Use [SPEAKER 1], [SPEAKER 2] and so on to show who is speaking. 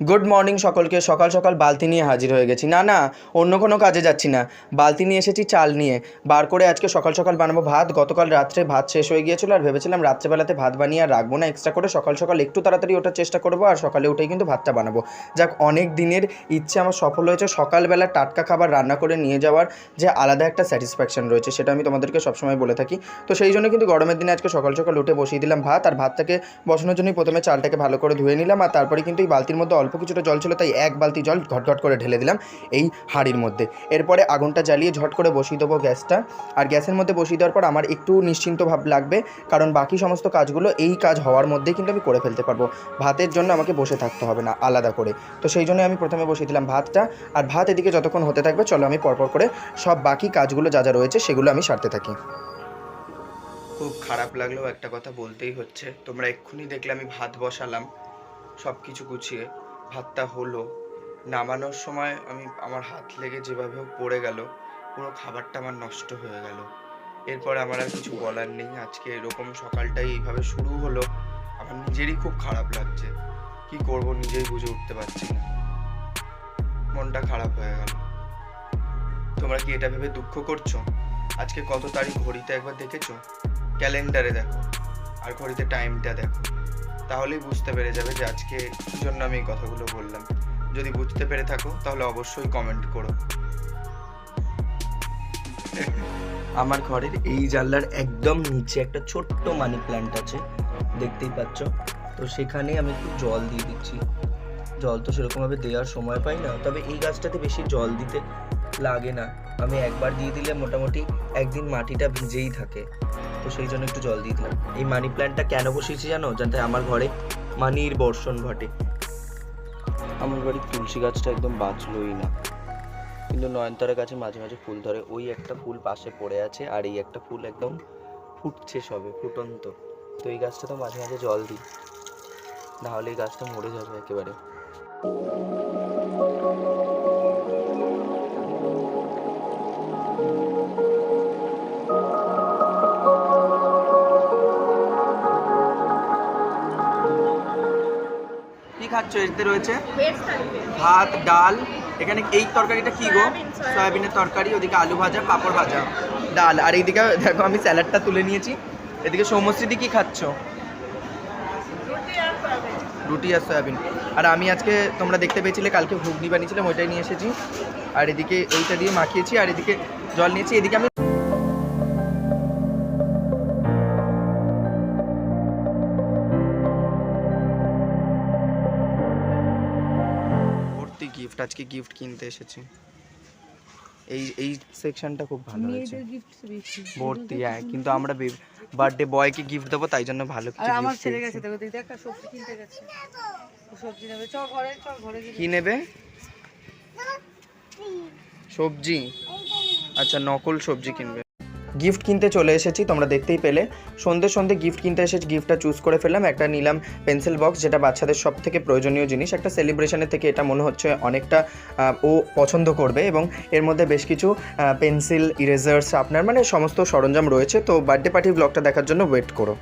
[SPEAKER 1] Good morning সকলকে, সকাল সকাল বালতি নিয়ে হাজির হয়ে গেছি। না না, অন্য কোনো কাজে যাচ্ছি না। বালতি নিয়ে এসেছি, চাল নিয়ে। বার করে আজকে সকাল সকাল বানাবো ভাত। গতকাল রাত্রে ভাত শেষ হয়ে গিয়েছিল আর ভেবেছিলাম রাত্রেবেলাতে ভাত বানিয়ে আর রাখব না এক্সট্রা করে সকাল সকাল একটু তাড়াতাড়ি ওঠার চেষ্টা করব আর সকালে উঠেই কিন্তু ভাতটা বানাবো। যাক, অনেক দিনের ইচ্ছে আমার সফল হয়েছে সকালবেলা টাটকা খাবার রান্না করে নিয়ে যাওয়ার যে আলাদা একটা স্যাটিসফ্যাকশন রয়েছে, সেটা আমি তোমাদেরকে সবসময় বলে থাকি। তো সেই জন্য কিন্তু গরমের দিনে আজকে সকাল সকাল উঠে বসিয়ে দিলাম ভাত। আর ভাতটাকে বসানোর জন্যই প্রথমে চালটাকে ভালো করে ধুয়ে নিলাম আর তারপরে কিন্তু এই বালতির মধ্যে অল্প কিছুটা জল ছিল, তাই এক বালতি জল ঘটঘট করে ঢেলে দিলাম এই হাঁড়ির মধ্যে। এরপরে আগুনটা জ্বালিয়ে ঝট করে বসিয়ে দেবো গ্যাসটা। আর গ্যাসের মধ্যে বসিয়ে দেওয়ার পর আমার একটু নিশ্চিন্ত ভাব লাগবে, কারণ বাকি সমস্ত কাজগুলো এই কাজ হওয়ার মধ্যেই কিন্তু আমি করে ফেলতে পারব। ভাতের জন্য আমাকে বসে থাকতে হবে না, আলাদা করে। তো সেই জন্য আমি প্রথমে বসিয়ে দিলাম ভাতটা। আর ভাত এদিকে যতক্ষণ হতে থাকবে, চলো আমি পরপর করে সব বাকি কাজগুলো যা যা রয়েছে সেগুলো আমি সারতে থাকি। খুব খারাপ লাগলেও একটা কথা বলতেই হচ্ছে। তোমরা এক্ষুনি দেখলে আমি ভাত বসালাম সব কিছু গুছিয়ে। ভাতটা হলো। নামানোর সময় আমি, আমার হাত লেগে যেভাবে পড়ে গেল, পুরো খাবারটা আমার নষ্ট হয়ে গেল। এরপরে আমার আর কিছু বলার নেই। আজকে এরকম সকালটাই এইভাবে শুরু হলো। আমার নিজেরই খুব খারাপ লাগছে। কি করব নিজেই বুঝে উঠতে পারছি না। মনটা খারাপ হয়ে গেল। তোমরা কি এটা ভেবে দুঃখ করছ? আজকে কত তারিখ ঘড়িতে একবার দেখেছ? ক্যালেন্ডারে দেখো। আর ঘড়িতে টাইমটা দেখো। তাহলেই বুঝতে পেরে যাবে যে আজকে জন্য আমি এই কথাগুলো বললাম। যদি বুঝতে পেরে থাকো, তাহলে অবশ্যই কমেন্ট করো। আমার ঘরের এই জানলার একদম নিচে একটা ছোট্ট মানি প্ল্যান্ট আছে, দেখতেই পাচ্ছ। তো সেখানে আমি একটু জল দিয়ে দিচ্ছি। জল তো সেরকমভাবে দেওয়ার সময় পাই না, তবে এই গাছটাতে বেশি জল দিতে লাগে না। আমি একবার দিয়ে দিলে মোটামুটি একদিন মাটিটা ভিজেই থাকে। তো সেই জন্য একটু জল দিয়ে দিলাম। এই মানি প্ল্যান্টটা কেন বসিয়েছি জানো? যাতে আমার ঘরে মানির বর্ষণ ঘটে। আমার বাড়ির তুলসী গাছটা একদম বাঁচলোই না। কিন্তু নয়নতারা গাছে মাঝে মাঝে ফুল ধরে। ওই একটা ফুল পাশে পড়ে আছে আর এই একটা ফুল একদম ফুটছে সবে, ফুটন্ত। তো এই গাছটা তো মাঝে মাঝে জল দিই। নাহলে এই গাছটা মরে যাবে একেবারে। কি খাচ্ছ? এতে রয়েছে ভাত ডাল। এখানে এই তরকারিটা কি গো?
[SPEAKER 2] Soybean, soybean.
[SPEAKER 1] সয়াবিনের তরকারি ওদিকে আলু ভাজা পাঁপড় ভাজা ডাল। আর এইদিকে দেখো আমি স্যালাডটা তুলে নিয়েছি। এদিকে সৌমশ্রীদি কি খাচ্ছ?
[SPEAKER 2] রুটি আর সয়াবিন।
[SPEAKER 1] রুটি আর সয়াবিন। আর আমি আজকে তোমরা দেখতে পেয়েছিলে কালকে ঘুগনি বানিয়েছিলাম ওইটাই নিয়ে এসেছি। আর এদিকে ওইটা দিয়ে মাখিয়েছি আর এদিকে জল নিয়েছি। এদিকে আমি গিফট আজকে গিফট কিনতে এসেছি। এই এই সেকশনটা খুব ভালো হয়েছে।
[SPEAKER 2] মেয়েদের গিফট বেশি
[SPEAKER 1] ভর্তি হ্যাঁ কিন্তু আমরা বার্থডে বয়কে গিফট দেবো তাই জন্য ভালো কিছু
[SPEAKER 2] আমার ছেলে গেছে দেখো দিদি একটা সবজি কিনতে গেছে ও সবজি নেবে চ ঘরে চ ঘরে
[SPEAKER 1] কি নেবে? সবজি। আচ্ছা নকল সবজি কিনবে। গিফট কিনতে চলে এসেছি, তোমরা দেখতেই পেলে। সন্ধ্যে সন্ধ্যে গিফট কিনতে এসেছি গিফটটা চুজ করে ফেললাম, একটা নিলাম পেন্সিল বক্স যেটা বাচ্চাদের সব থেকে প্রয়োজনীয় জিনিস। একটা সেলিব্রেশনের থেকে এটা মনে হচ্ছে অনেকটা ও পছন্দ করবে এবং এর মধ্যে বেশ কিছু পেন্সিল ইরেজার্স আপনার মানে সমস্ত সরঞ্জাম রয়েছে। তো বার্থডে পার্টি ব্লগটা দেখার জন্য ওয়েট করো।